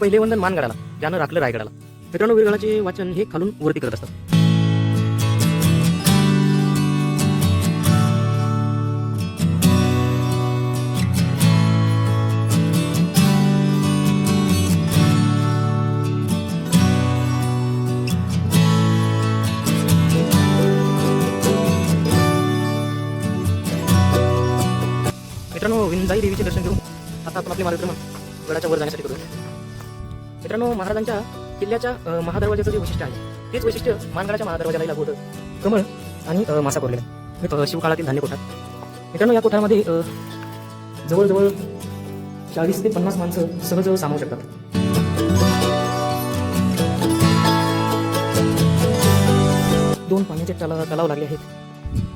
पहिले वंदन मानगडाला ज्यानं राखलं रायगडाला मित्रांनो वीरगडाचे वाचन हे खालून वरती करत असतात. मित्रांनो विंदाई देवीचे दर्शन घेऊन आता आपण आपले मार्गक्रमण गडाच्या वर जाण्यासाठी करूया. मित्रांनो महाराजांच्या किल्ल्याच्या अ, महादरवाजाचं जे वैशिष्ट्य आहे तेच वैशिष्ट्य मानगडाच्या महादरवाजाला लागू होतं. कमळ आणि मासा कोरलेला. हे, शिवकाळातील धान्य कोठार. मित्रांनो या कोठामध्ये जवळजवळ चाळीस ते पन्नास माणसं सहज सामावू शकतात. दोन पाण्याचे तलाव तलाव लागले आहेत.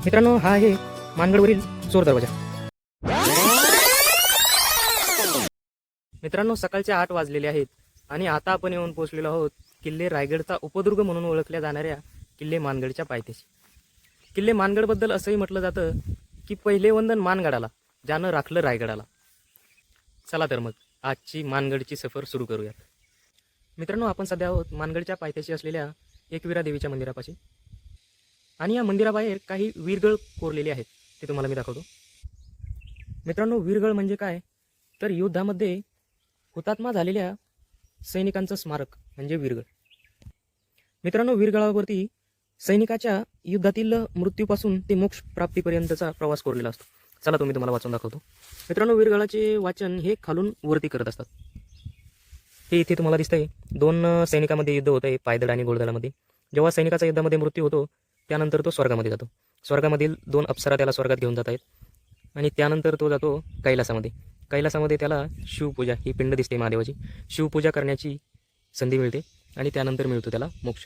मित्रांनो हा आहे मानगडवरील चोर दरवाजा. मित्रांनो सकाळचे आठ वाजलेले आहेत. आणि आता आपण येऊन पोहोचलेलो आहोत किल्ले रायगडचा उपदुर्ग म्हणून ओळखल्या जाणाऱ्या किल्ले मानगडच्या पायथ्याशी. किल्ले मानगडबद्दल असंही म्हटलं जातं की पहिले वंदन मानगडाला ज्यानं राखलं रायगडाला. चला तर मग आजची मानगडची सफर सुरू करूयात. मित्रांनो आपण सध्या आहोत मानगडच्या पायथ्याशी असलेल्या एकविरा देवीच्या मंदिरापाशी. आणि या मंदिराबाहेर काही वीरगळ कोरलेले आहेत ते तुम्हाला मी दाखवतो. मित्रांनो वीरगळ म्हणजे काय? तर युद्धामध्ये हुतात्मा झालेल्या सैनिकांचं स्मारक म्हणजे वीरगळ मित्रांनो वीरगळावरती सैनिकाच्या युद्धातील मृत्यूपासून ते मोक्ष प्राप्तीपर्यंतचा प्रवास कोरलेला असतो. चला तुम्ही तुम्हाला वाचून दाखवतो. मित्रांनो वीरगळाचे वाचन हे खालून वरती करत असतात. हे इथे तुम्हाला दिसतंय. दोन सैनिकामध्ये युद्ध होत आहे पायदळ आणि घोडदळामध्ये जेव्हा सैनिकाचा युद्धामध्ये मृत्यू होतो त्यानंतर तो स्वर्गामध्ये जातो. स्वर्गामधील दोन अप्सरा त्याला स्वर्गात घेऊन जात आहेत. आणि त्यानंतर तो जातो कैलासामध्ये. कैलासामध्ये त्याला शिवपूजा ही पिंड दिसते महादेवाची. शिवपूजा करण्याची संधी मिळते आणि त्यानंतर मिळतो त्याला मोक्ष.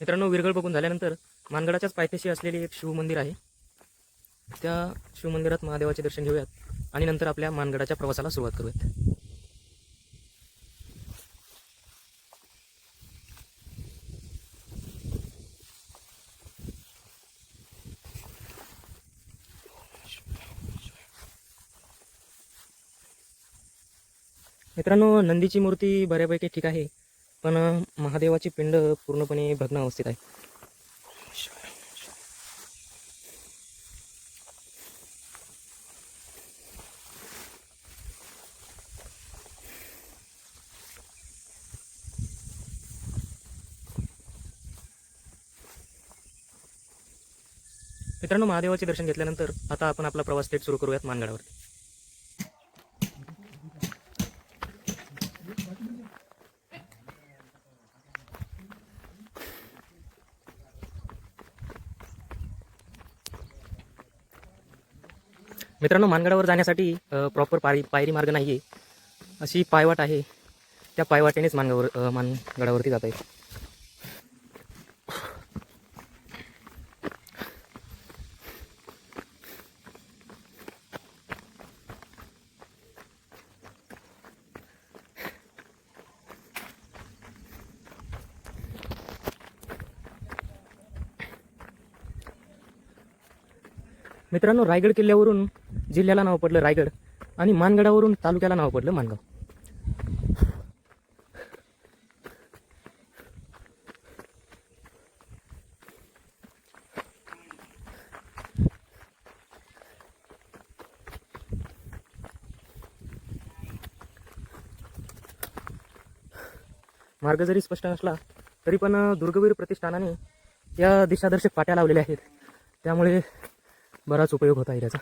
मित्रांनो विरगळ बघून झाल्यानंतर मानगडाच्याच पायथ्याशी असलेले एक शिवमंदिर आहे. त्या शिवमंदिरात महादेवाचे दर्शन घेऊयात आणि नंतर आपल्या मानगडाच्या प्रवासाला सुरुवात करूयात. मित्रांनो नंदीची मूर्ती बऱ्यापैकी ठीक आहे पण महादेवाची पिंड पूर्णपणे भग्न अवस्थेत आहे. मित्रांनो महादेवाचे दर्शन घेतल्यानंतर आता आपण आपला प्रवास थेट सुरू करूयात मानगडावरती. मित्रांनो मानगडावर जाण्यासाठी प्रॉपर पायरी पायरी मार्ग नाही आहे अशी पायवाट आहे. त्या पायवाटेनेच मानगावर मानगडावरती जाता आहे. मित्रांनो रायगड किल्ल्यावरून जिल्ह्याला नाव पडलं रायगड आणि मानगडावरून तालुक्याला नाव पडलं मानगाव. मार्ग जरी स्पष्ट नसला तरी पण दुर्गवीर प्रतिष्ठानाने या दिशादर्शक पाट्या लावलेल्या आहेत. त्यामुळे बराच उपयोग होता आहे त्याचा.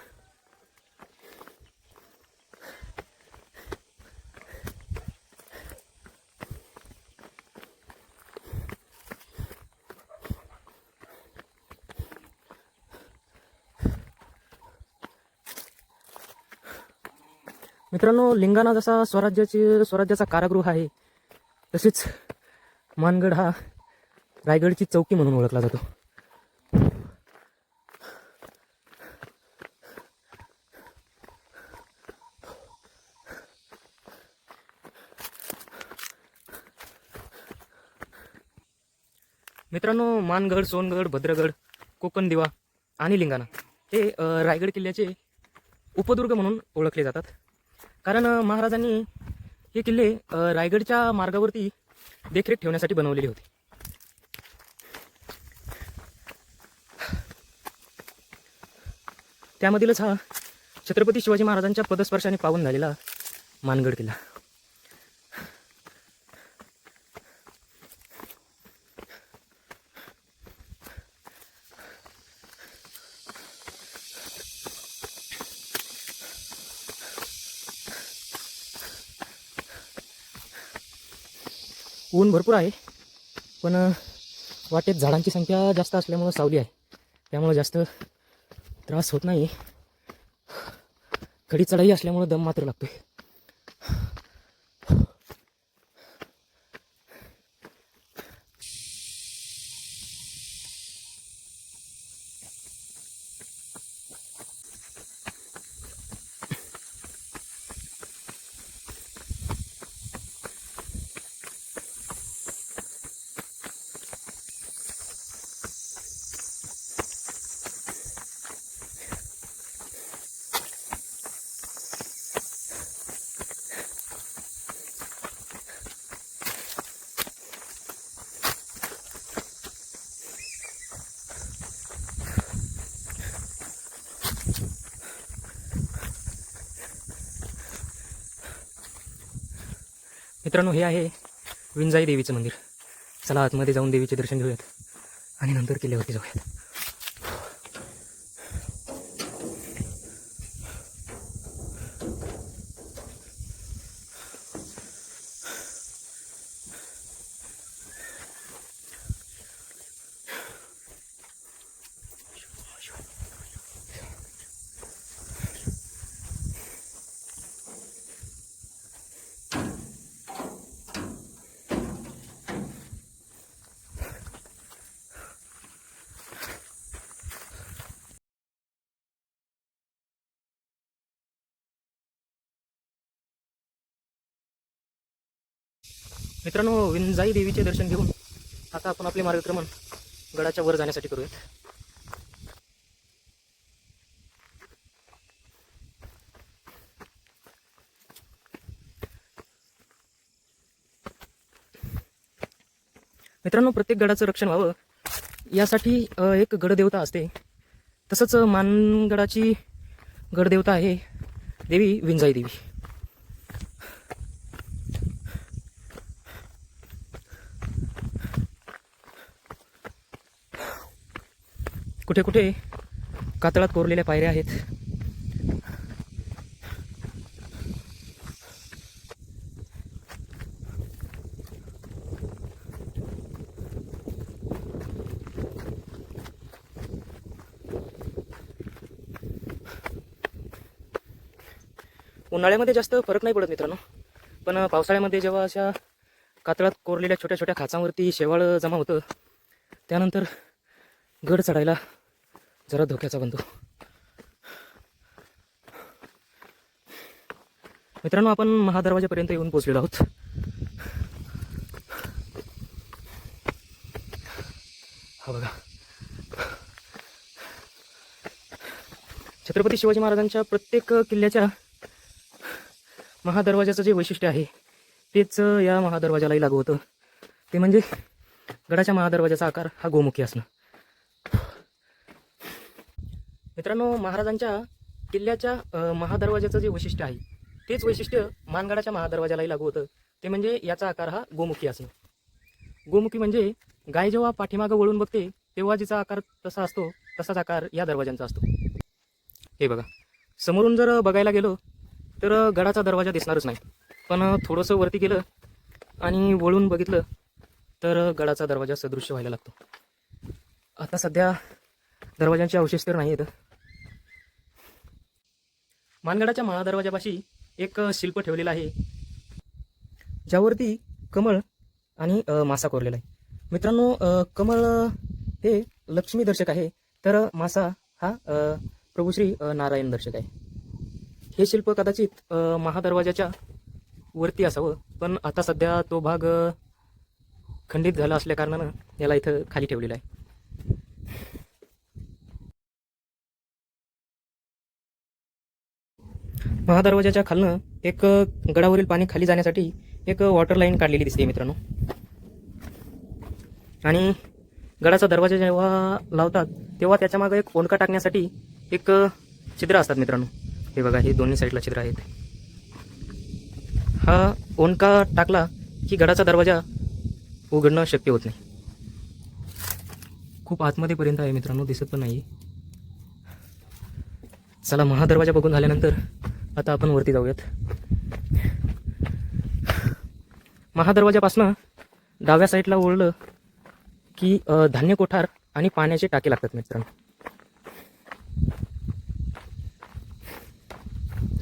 मित्रांनो लिंगाणा जसा स्वराज्याची स्वराज्याचा कारागृह आहे तसेच मानगड हा रायगडची चौकी म्हणून ओळखला जातो. मित्रांनो मानगड सोनगड भद्रगड कोकण दिवा आणि लिंगाणा हे रायगड किल्ल्याचे उपदुर्ग म्हणून ओळखले जातात. कारण महाराजांनी हे किल्ले रायगडच्या मार्गावरती देखरेख ठेवण्यासाठी बनवलेले होते. त्यामधीलच हा छत्रपती शिवाजी महाराजांच्या पदस्पर्शाने पावन झालेला मानगड किल्ला. ऊन भरपूर आहे. पण वाटेत झाडांची संख्या जास्त असल्यामुळं सावली आहे. त्यामुळं जास्त त्रास होत नाही. कडी चढाई असल्यामुळं दम मात्र लागतोय. मित्रांनो हे आहे विंजाई देवीचं मंदिर. चला आतमध्ये जाऊन देवीचे दर्शन घेऊयात आणि नंतर किल्ल्यावरती जाऊयात. मित्रांनो विंजाई देवीचे दर्शन घेऊन आता आपण आपले मार्गक्रमण गडाच्या वर जाण्यासाठी करूयात. मित्रांनो प्रत्येक गडाचं रक्षण व्हावं यासाठी एक गडदेवता असते. तसंच मानगडाची गडदेवता आहे देवी विंजाई देवी. कुठे कुठे कातळात कोरलेल्या पायऱ्या आहेत. उन्हाळ्यामध्ये जास्त फरक नाही पडत मित्रांनो. पण पावसाळ्यामध्ये जेव्हा अशा कातळात कोरलेल्या छोट्या छोट्या खाचांवरती शेवाळ जमा होतं त्यानंतर गड चढायला जरा धोक्याचा बनतो मित्रांनो आपण महादरवाजापर्यंत येऊन पोचलेलो आहोत. हा बघा. छत्रपती शिवाजी महाराजांच्या प्रत्येक किल्ल्याच्या महादरवाजाचं जे वैशिष्ट्य आहे तेच या महादरवाजालाही लागू होतं. ते म्हणजे गडाच्या महादरवाजाचा आकार हा गोमुखी असणं. मित्रांनो महाराजांच्या किल्ल्याच्या महादरवाजाचं जे वैशिष्ट्य आहे तेच वैशिष्ट्य मानगडाच्या महादरवाजालाही लागू होतं. ते म्हणजे याचा आकार हा गोमुखी असणं गोमुखी म्हणजे गाय जेव्हा पाठीमागं वळून बघते तेव्हा जिचा आकार तसा असतो तसाच आकार या दरवाजांचा असतो. हे बघा. समोरून जर बघायला गेलो तर गडाचा दरवाजा दिसणारच नाही. पण थोडंसं वरती गेलं आणि वळून बघितलं तर गडाचा दरवाजा सदृश्य व्हायला लागतो. आता सध्या दरवाजांचे अवशेष तर नाही आहेत मानगडाच्या महादरवाजापाशी एक शिल्प ठेवलेलं आहे. ज्यावरती कमळ आणि मासा कोरलेला आहे. मित्रांनो कमळ हे लक्ष्मी दर्शक आहे. तर मासा हा प्रभूश्री नारायण दर्शक आहे. हे शिल्प कदाचित महादरवाजाच्या वरती असावं पण आता सध्या तो भाग खंडित झाला असल्याकारणानं याला इथं खाली ठेवलेला आहे. महादरवाजाच्या खालनं एक गडावरील पाणी खाली जाण्यासाठी एक वॉटर लाईन काढलेली दिसते मित्रांनो. आणि गडाचा दरवाजा जेव्हा लावतात तेव्हा त्याच्यामागे एक ओंडका टाकण्यासाठी एक छिद्र असतात मित्रांनो. हे बघा हे दोन्ही साईडला छिद्र आहेत. हा ओंडका टाकला की गडाचा दरवाजा उघडणं शक्य होत नाही. खूप आतमध्येपर्यंत आहे मित्रांनो दिसत पण नाही चला महादरवाजा बघून झाल्यानंतर आता आपण वरती जाऊयात. महादरवाजापासनं डाव्या साईडला ओढलं की धान्य कोठार आणि पाण्याचे टाके लागतात मित्रांनो.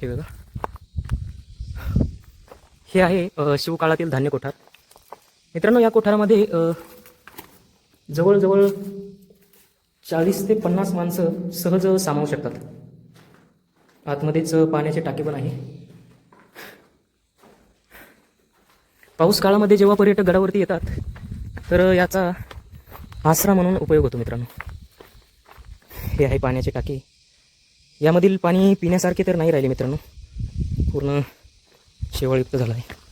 हे बघा. हे आहे शिवकाळातील धान्य कोठार. मित्रांनो या कोठारामध्ये जवळजवळ चाळीस ते पन्नास माणसं सहज सामावू शकतात. आतमध्येच पाण्याचे टाके पण आहे. पाऊस काळामध्ये जेव्हा पर्यटक गडावरती येतात तर याचा आसरा म्हणून उपयोग होतो मित्रांनो. हे आहे पाण्याचे टाके. यामधील पाणी पिण्यासारखे तर नाही राहिले मित्रांनो. पूर्ण शेवाळयुक्त झालं आहे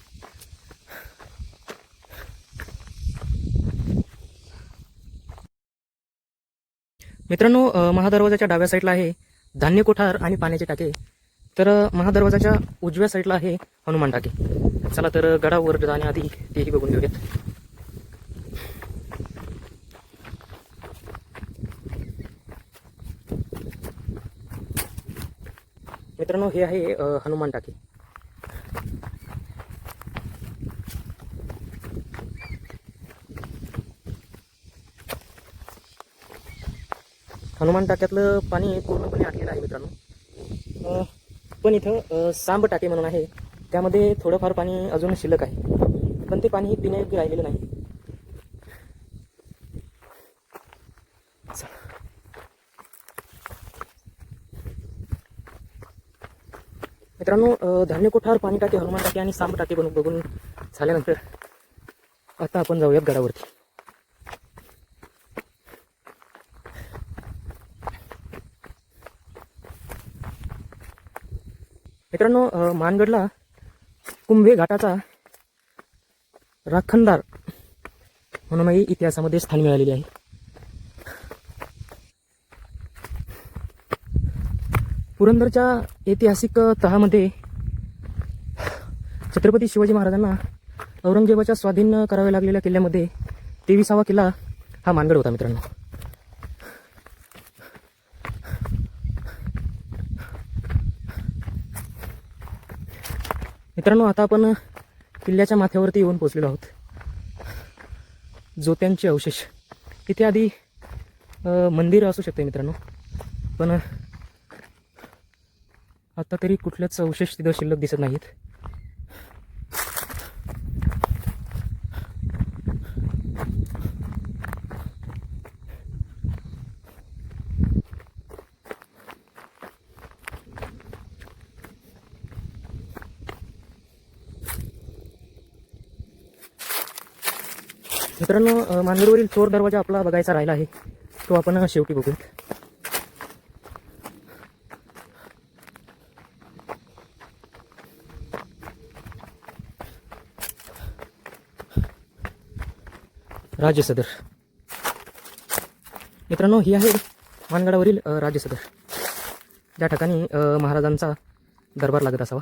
मित्रांनो महादरवाजाच्या डाव्या साईडला आहे धान्य कोठार आणि पाण्याचे टाके. तर महादरवाजाच्या उजव्या साईडला आहे हनुमान टाके. चला तर गडावर जाण्याआधी तेही बघून घेऊयात. मित्रांनो हे आहे हनुमान टाके. हनुमान टाक्यातलं पाणी पूर्णपणे आटलेलं आहे मित्रांनो. पण इथं सांब टाके म्हणून आहे. त्यामध्ये थोडंफार पाणी अजून शिल्लक आहे. पण ते पाणी पिण्यायोग्य राहिलेलं नाही. मित्रांनो धान्य कोठार पाणी टाके हनुमान टाके आणि सांब टाके बनून बघून झाल्यानंतर आता आपण जाऊयात गडावरती. मित्रांनो मानगडला कुंभे घाटाचा राखणदार म्हणूनही इतिहासामध्ये स्थान मिळालेले आहे. पुरंदरच्या ऐतिहासिक तहामध्ये छत्रपती शिवाजी महाराजांना औरंगजेबाच्या स्वाधीन कराव्या लागलेल्या किल्ल्यामध्ये तेविसावा किल्ला हा मानगड होता मित्रांनो. मित्रांनो आता आपण किल्ल्याच्या माथ्यावरती येऊन पोचलेलो आहोत. जोत्यांचे अवशेष. इथे आधी मंदिर असू शकते मित्रांनो पण आता तरी कुठल्याच अवशेष तिथं शिल्लक दिसत नाहीत. मित्रांनो अ, चोर दरवाजा आपला बघायचा राहिला आहे. तो आपण शेवटी बघूयात राज्य सदर. मित्रांनो ही आहे मानगडावरील अ, राज्य सदर. ज्या ठिकाणी महाराजांचा दरबार लागत असावा.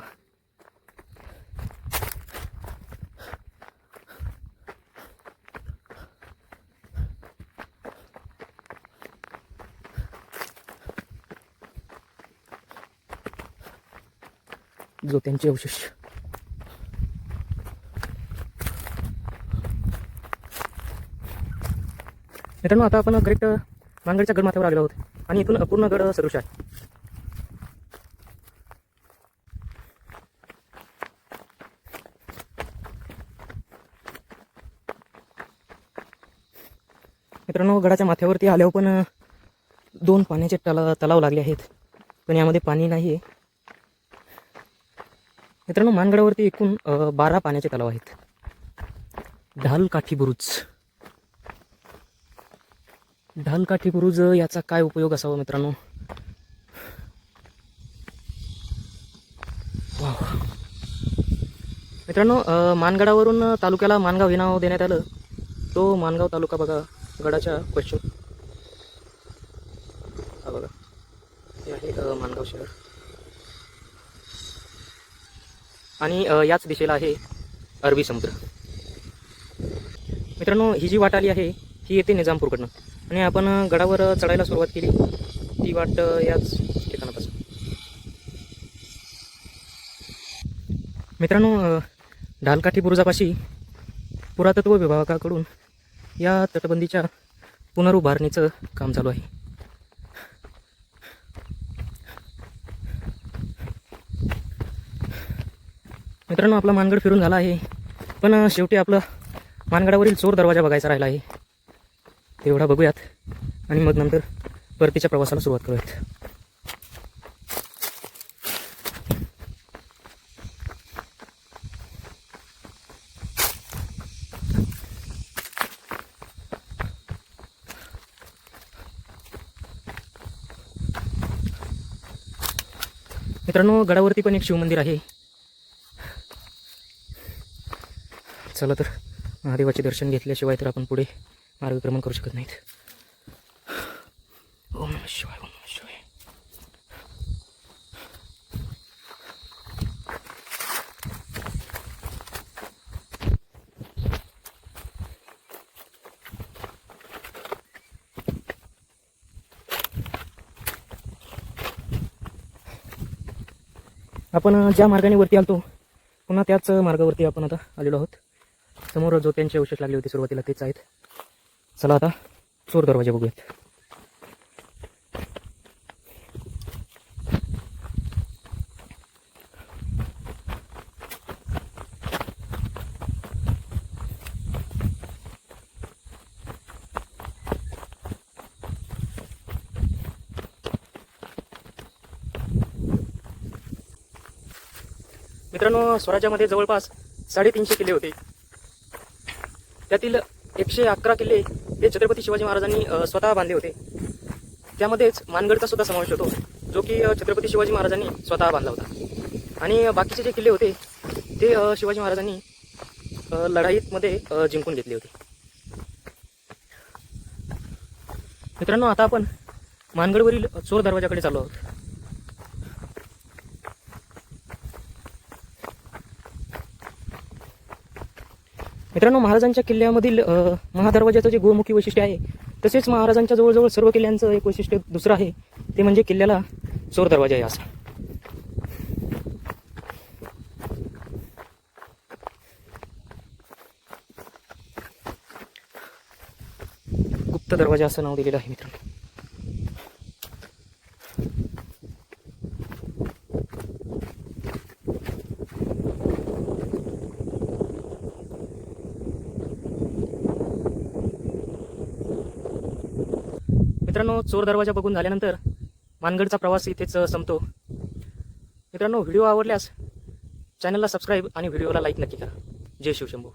जो त्यांचे अवशेष मित्रांनो आता आपण करेक्ट मांगडच्या गडमाथ्यावर आलेलो आहोत. आणि इथून पूर्ण गड सदृश आहे. मित्रांनो गडाच्या माथ्यावरती आल्यावर पण दोन पाण्याचे तला तलाव लागले आहेत. पण यामध्ये पाणी नाही आहे मित्रांनो मानगडावरती एकूण बारा पाण्याचे तलाव आहेत. ढालकाठी बुरुज. ढालकाठी बुरुज याचा काय उपयोग असावा मित्रांनो? मित्रांनो मानगडावरून तालुक्याला मानगाव हे नाव देण्यात आलं. तो मानगाव तालुका बघा गडाच्या क्वेश्चन हा बघा. हे आहे मानगाव शहर. आणि याच दिशेला आहे अरबी समुद्र. मित्रांनो ही जी वाट आली आहे ही येते निजामपूरकडनं. आणि आपण गडावर चढायला सुरुवात केली. ती वाट याच ठिकाणापासून. मित्रांनो ढालकाठी बुरुजापाशी पुरातत्व विभागाकडून या तटबंदीच्या पुनरुभारणीचं काम चालू आहे. मित्रांनो आपला मानगड फिरून झाला आहे. पण शेवटी आपलं मानगडावरील चोर दरवाजा बघायचा राहिला आहे. तेवढा बघूयात. आणि मग नंतर परतीच्या प्रवासाला सुरुवात करूयात. मित्रांनो गडावरती पण एक शिवमंदिर आहे. चला तर महादेवाचे दर्शन घेतल्याशिवाय तर आपण पुढे मार्गक्रमण करू शकत नाहीत. ओम नमः शिवाय ओम शिवाय. आपण ज्या मार्गाने वरती आलतो पुन्हा त्याच मार्गावरती आपण आता आलेलो आहोत. समोर जो त्यांचे अवशेष लागले होते सुरुवातीला तेच आहेत. चला आता चोर दरवाजे बघूयात. मित्रांनो स्वराज्यामध्ये जवळपास साडेतीनशे किल्ले होते. त्यातील एकशे अकरा किल्ले हे छत्रपती शिवाजी महाराजांनी स्वतः बांधले होते. त्यामध्येच मानगडचा सुद्धा समावेश होतो जो की छत्रपती शिवाजी महाराजांनी स्वतः बांधला होता. आणि बाकीचे जे किल्ले होते ते शिवाजी महाराजांनी लढाईतमध्ये जिंकून घेतले होते. मित्रांनो आता आपण मानगडवरील चोर दरवाजाकडे चाललो आहोत. मित्रांनो महाराजांच्या किल्ल्यामधील अ, महादरवाजाचं जे गोमुखी वैशिष्ट्य आहे तसेच महाराजांच्या जवळजवळ सर्व किल्ल्यांचं एक वैशिष्ट्य दुसरं आहे ते म्हणजे किल्ल्याला चोर दरवाजा आहे असा. गुप्त दरवाजा असं नाव दिलेलं आहे मित्रांनो मित्रांनो चोर दरवाजा बघून झाल्यानंतर मानगडचा प्रवास इथेच संपतो. मित्रांनो व्हिडिओ आवडल्यास चॅनलला सबस्क्राईब आणि व्हिडिओला लाईक नक्की करा. जय शिवशंभू.